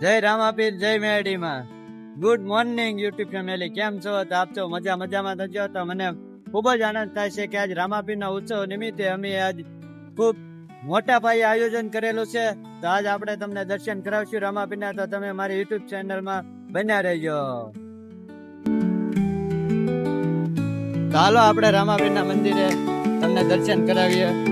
જય રામાપીર, જય મેડીમાં ગુડ મોર્નિંગ યુટ્યુબ ફેમિલી કેમ છો? તો આપ છો મજા, મજામાં થજો તો મને ખૂબ જ આનંદ થાય છે કે આજ રામાપીરના ઉત્સવ નિમિત્તે અમે આજ ખૂબ મોટા પાયે આયોજન કરેલું છે. તો આજ આપણે તમને દર્શન કરાવશું રામાપીરના. તો તમે મારી યુટ્યુબ ચેનલમાં બન્યા રહેજો. ચાલો આપણે રામાપીરના મંદિરે તમને દર્શન કરાવીએ.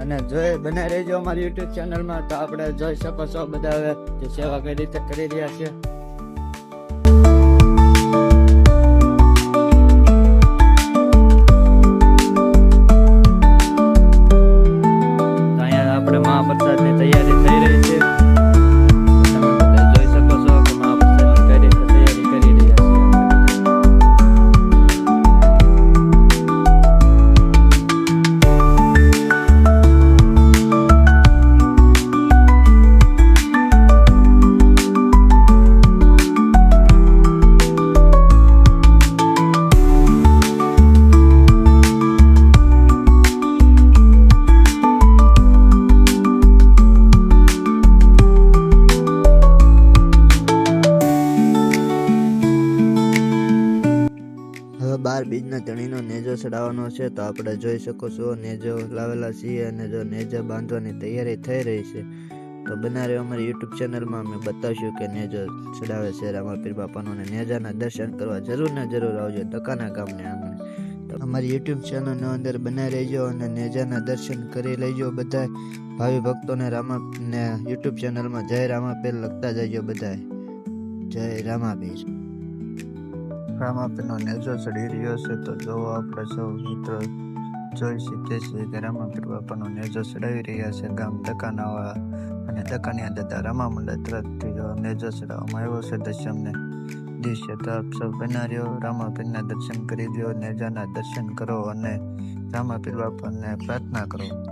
અને જોઈ બને રહેજો અમારી યુટ્યુબ ચેનલમાં તો આપણે જોઈ શકો છો બધા જે સેવા કઈ રીતે કરી રહ્યા છે. હવે બાર બીજના ધણીનો નેજો ચડાવવાનો છે તો આપણે જોઈ શકો છો, નેજો લાવેલા છીએ અને જો નેજા બાંધવાની તૈયારી થઈ રહી છે, તો બનારે અમારી યુટ્યુબ ચેનલમાં અમે બતાવશું કે નેજો ચડાવે છે. રામાપીર બાપાનો અને નેજાના દર્શન કરવા જરૂર ને જરૂર આવજો દકાના ગામને આંગણે. તો અમારી યુટ્યુબ ચેનલનો અંદર બનાવી રહેજો અને નેજાના દર્શન કરી લેજો બધા ભાવિ ભક્તોને રામા યુટ્યુબ ચેનલમાં જય રામાપીર લખતા જજો બધાએ જય રામાપીર. રામાપીરનો નેજો ચડી રહ્યો છે, તો જો આપણે સૌ મિત્રો જોઈ શકીએ છીએ કે રામાપીર બાપાનો નેજો ચડાવી રહ્યા છે ગામ દકાનાવાળા. અને દકાનિયા દાદા રામા મંડળ તરફથી જો નેજો ચડાવવામાં આવ્યો છે દશમને દિવસે તો આપ સૌ બનાર્યો. રામાપીરના દર્શન કરી દો નેજાના દર્શન કરો અને રામાપીર બાપાને પ્રાર્થના કરો.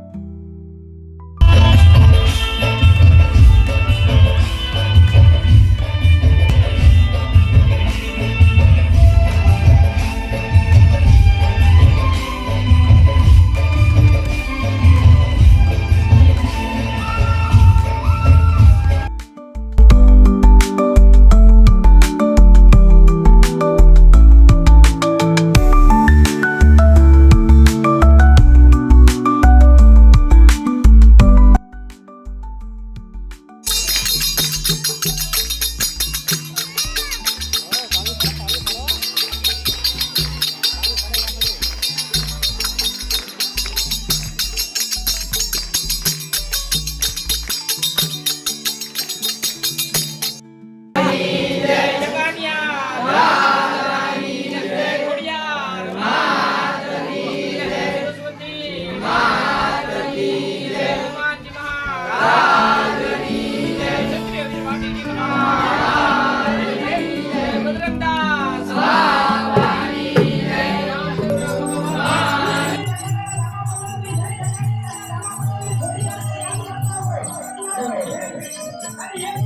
Ready,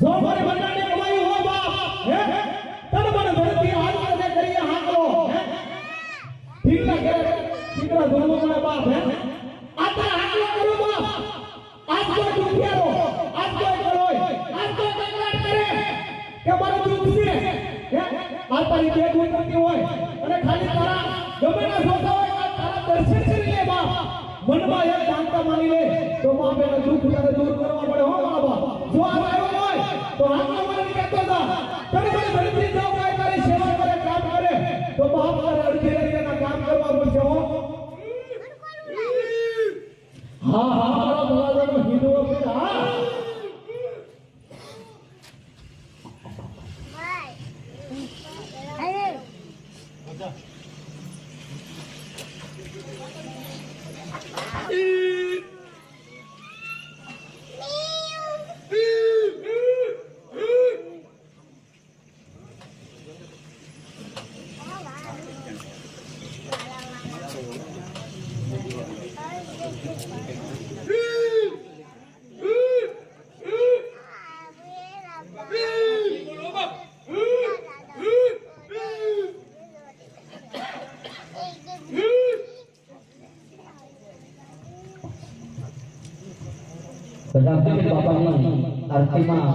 જો મારે બધાને કમાયું હો મને ધરતી હાથ કરે કરીએ હાકલો. હે? ઠીકલા કરે ઠીકલા ધર્મ મને બાપ, હે? આ તાર હાકલો કરો બાપ. આજ તો દુખિયારો આજ તો કરોય આજ તો કે હોય અને ખાલી તારા ગમે જોતા હોય તારા દર્શન છે. મનમાં એક જાણતા માની લે, તો માં એના દુઃખ તારે દૂર કરવા પડે. હો બાબા, જો આ આવ્યો હોય, તો આ મને કહેતો હતા તને મને ભરતી જાવ કાંઈ તારી સેવા કરે કામ કરે તો બાપ તારે અડધી રાત્રે કામ કરવા પડશે હો હા હા મારા ભલાદાનો હિન્દુ વખત હા રામદેવ બાપાની આરતીમાં